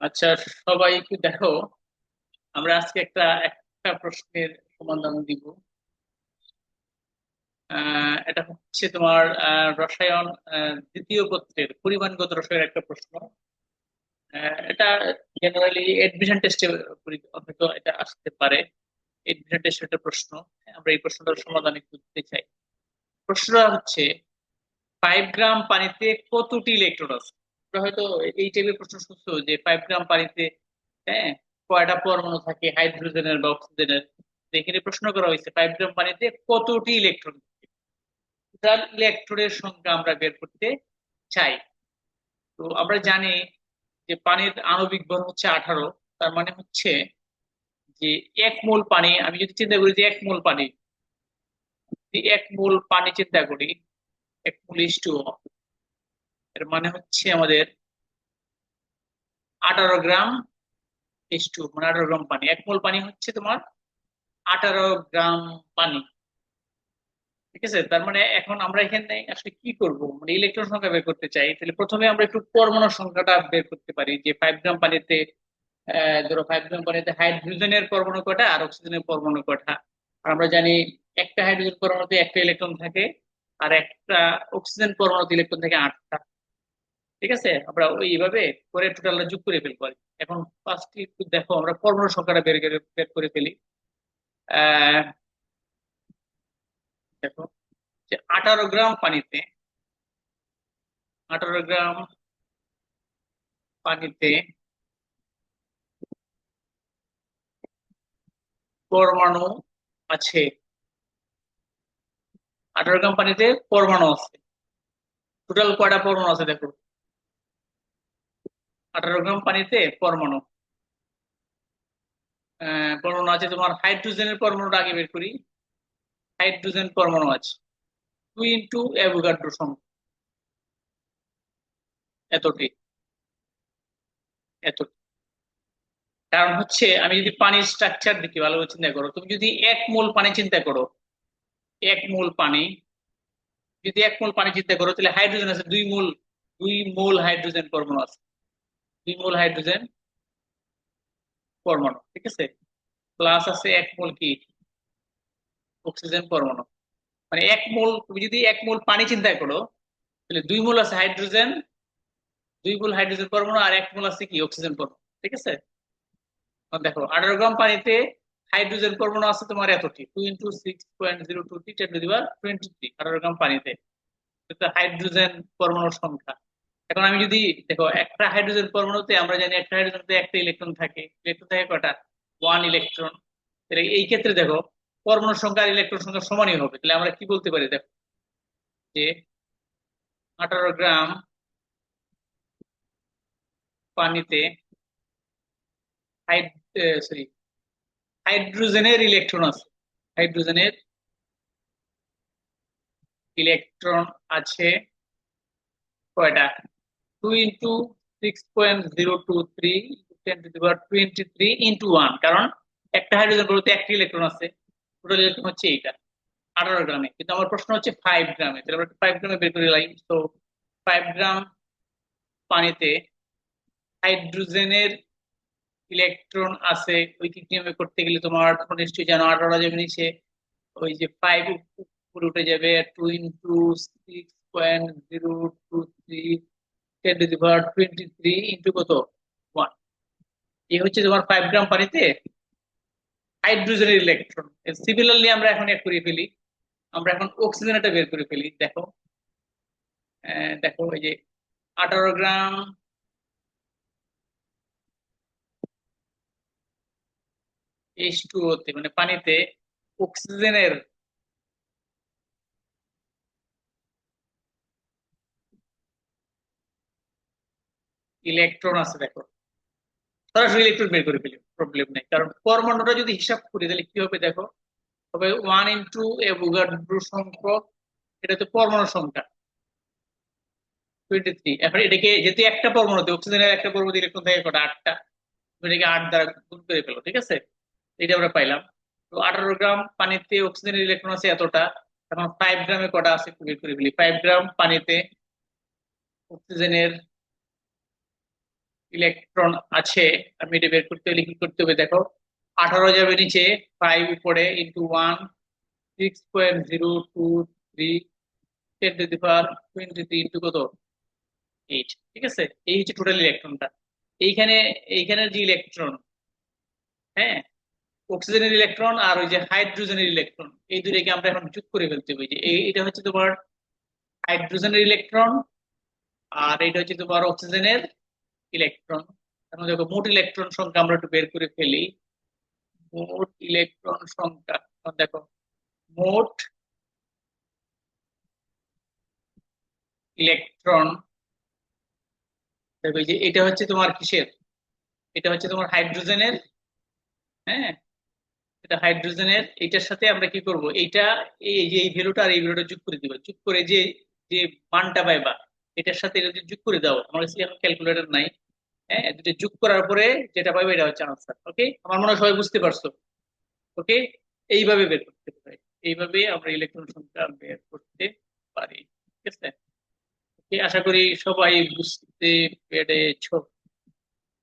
আচ্ছা সবাই একটু দেখো। আমরা আজকে একটা একটা প্রশ্নের সমাধান দিব। এটা হচ্ছে তোমার রসায়ন দ্বিতীয় পত্রের পরিমাণগত রসায়নের একটা প্রশ্ন। এটা জেনারেলি এডমিশন টেস্টে হয়তো এটা আসতে পারে। এডমিশন টেস্টের একটা প্রশ্ন। আমরা এই প্রশ্নটার সমাধান একটু দিতে চাই। প্রশ্নটা হচ্ছে ফাইভ গ্রাম পানিতে কতটি ইলেকট্রন আছে হয়তো এই টাইপের প্রশ্ন শুনছো যে ফাইভ গ্রাম পানিতে হ্যাঁ কয়টা পরমাণু থাকে হাইড্রোজেনের বা অক্সিজেনের এখানে প্রশ্ন করা হয়েছে ফাইভ গ্রাম পানিতে কতটি ইলেকট্রন টোটাল ইলেকট্রনের সংখ্যা আমরা বের করতে চাই। তো আমরা জানি যে পানির আণবিক ভর হচ্ছে আঠারো, তার মানে হচ্ছে যে এক মোল পানি, আমি যদি চিন্তা করি যে এক মোল পানি এক মোল পানি চিন্তা করি, এক মোল ইস টু এর মানে হচ্ছে আমাদের আঠারো গ্রাম ইস টু মানে আঠারো গ্রাম পানি। এক মোল পানি হচ্ছে তোমার আঠারো গ্রাম পানি। ঠিক আছে? তার মানে এখন আমরা এখানে আসলে কি করব? মানে ইলেকট্রন সংখ্যা বের করতে চাই। তাহলে প্রথমে আমরা একটু পরমাণু সংখ্যাটা বের করতে পারি। যে ফাইভ গ্রাম পানিতে ধরো ফাইভ গ্রাম পানিতে হাইড্রোজেনের পরমাণু কটা আর অক্সিজেনের পরমাণু কটা আর আমরা জানি একটা হাইড্রোজেন পরমাণুতে একটা ইলেকট্রন থাকে আর একটা অক্সিজেন পরমাণুতে ইলেকট্রন থাকে আটটা। ঠিক আছে? আমরা এইভাবে করে টোটালটা যোগ করে ফেলব আর এখন পাঁচটি দেখো, আমরা পরমাণু সংখ্যাটা বের করে বের করে ফেলি। দেখো যে আঠারো গ্রাম পানিতে, আঠারো গ্রাম পানিতে পরমাণু আছে। আঠারো গ্রাম পানিতে পরমাণু আছে। টোটাল কয়টা পরমাণু আছে দেখো? আঠারো গ্রাম পানিতে পরমাণু। পরমাণু আছে তোমার হাইড্রোজেনের পরমাণুটা আগে বের করি। হাইড্রোজেন পরমাণু আছে। টু ইন্টু অ্যাভোগাড্রো সংখ্যা এতটি। এত কারণ হচ্ছে, আমি যদি পানির স্ট্রাকচার দেখি, ভালোভাবে চিন্তা করো। তুমি যদি এক মোল পানি চিন্তা করো, এক মোল পানি, যদি এক মোল পানি চিন্তা করো, তাহলে হাইড্রোজেন আছে দুই মোল দুই মোল হাইড্রোজেন পরমাণু আছে। দুই মোল হাইড্রোজেন পরমাণু, ঠিক আছে? প্লাস আছে এক মোল কি? অক্সিজেন পরমাণু। মানে এক মোল, তুমি যদি এক মোল পানি চিন্তা করো, তাহলে দুই মোল আছে হাইড্রোজেন, দুই মোল হাইড্রোজেন পরমাণু, আর এক মোল আছে কি? অক্সিজেন পরমাণু, ঠিক আছে? দেখো, আঠারো গ্রাম পানিতে হাইড্রোজেন পরমাণু আছে তোমার এতটি? Two into six point zero two three ten to দিবার টোয়েন্টি থ্রি আঠারো গ্রাম পানিতে। হাইড্রোজেন পরমাণুর সংখ্যা। এখন আমি যদি, দেখো, একটা হাইড্রোজেন পরমাণুতে আমরা জানি একটা হাইড্রোজেনতে একটা ইলেকট্রন থাকে ইলেকট্রন থাকে কটা ওয়ান ইলেকট্রন তাহলে এই ক্ষেত্রে দেখো, পরমাণুর সংখ্যা আর ইলেকট্রন সংখ্যা সমানই হবে। তাহলে আমরা কি বলতে পারি, দেখো, যে আঠারো গ্রাম পানিতে সরি হাইড্রোজেনের ইলেকট্রন আছে। হাইড্রোজেনের ইলেকট্রন আছে কয়টা? Six point zero two three ten to three into one কারণ একটা হাইড্রোজেন ইলেকট্রন আছে। হচ্ছে এইটা। আঠারো গ্রামে। কিন্তু আমার প্রশ্ন হচ্ছে ফাইভ গ্রামে। ফাইভ গ্রামে তো ফাইভ গ্রাম পানিতে হাইড্রোজেনের ইলেকট্রন আছে, ওই নিয়মে করতে গেলে তোমার নিশ্চয়ই জানো আঠারো যাবে নিচে। ওই যে ফাইভ উপরে উঠে যাবে two into six point zero two three ten to the power twenty three কত? ওয়ান এই হচ্ছে তোমার ফাইভ গ্রাম পানিতে হাইড্রোজেনের ইলেকট্রন সিমিলারলি আমরা এখন এক করে ফেলি। আমরা এখন অক্সিজেনটা বের করে ফেলি। দেখো। দেখো এই যে আঠারো গ্রাম এইচ টু মানে পানিতে অক্সিজেনের ইলেকট্রন আছে দেখো। সরাসরি ইলেকট্রন বের করে ফেলি প্রবলেম নেই। কারণ পরমাণুটা যদি হিসাব করি, তাহলে কি হবে দেখো? তবে ওয়ান ইন্টু অ্যাভোগাড্রো সংখ্যক, এটা তো পরমাণু সংখ্যা। টোয়েন্টি থ্রি এখন এটাকে যেহেতু একটা পরমাণুতে অক্সিজেনের একটা পরমাণু ইলেকট্রন থাকে, কটা আটটা। এটাকে আট দ্বারা গুণ করে ফেলো, ঠিক আছে? এটা আমরা পাইলাম। তো আঠারো গ্রাম পানিতে অক্সিজেনের ইলেকট্রন আছে এতটা। এখন ফাইভ গ্রামে কটা আছে? বের করে ফেলি। ফাইভ গ্রাম পানিতে অক্সিজেনের ইলেকট্রন আছে, আমি এটা বের করতে হলে কি করতে হবে, দেখো। আঠারো যাবে নিচে ফাইভ উপরে into one six point zero two three ten to the power twenty three into কত? এইট ঠিক আছে? এই হচ্ছে টোটাল ইলেকট্রনটা এইখানে এইখানের যে ইলেকট্রন হ্যাঁ? অক্সিজেনের ইলেকট্রন আর ওই যে হাইড্রোজেনের ইলেকট্রন এই দুটাকে আমরা এখন যোগ করে ফেলতে হবে। যে এটা হচ্ছে তোমার হাইড্রোজেনের ইলেকট্রন আর এটা হচ্ছে তোমার অক্সিজেনের ইলেকট্রন। এখন দেখো মোট ইলেকট্রন সংখ্যা আমরা একটু বের করে ফেলি। মোট ইলেকট্রন সংখ্যা এখন দেখো মোট ইলেকট্রন, দেখো যে এটা হচ্ছে তোমার কিসের? এটা হচ্ছে তোমার হাইড্রোজেনের হ্যাঁ? এটা হাইড্রোজেনের, এটার সাথে আমরা কি করব? এইটা, এই যে এই ভ্যালুটা আর এই ভ্যালুটা যোগ করে দিব। যোগ করে যে যে মানটা পাইবা এটার সাথে এটা যদি যোগ করে দাও, আমার কাছে এখন ক্যালকুলেটর নাই। হ্যাঁ দুটো যোগ করার পরে যেটা পাইবে এটা হচ্ছে আনসার ওকে আমার মনে হয় সবাই বুঝতে পারছ ওকে এইভাবে বের করতে পারি। এইভাবে আমরা ইলেকট্রন সংখ্যা বের করতে পারি, ঠিক আছে? ওকে আশা করি সবাই বুঝতে পেরেছ।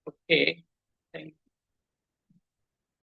ওকে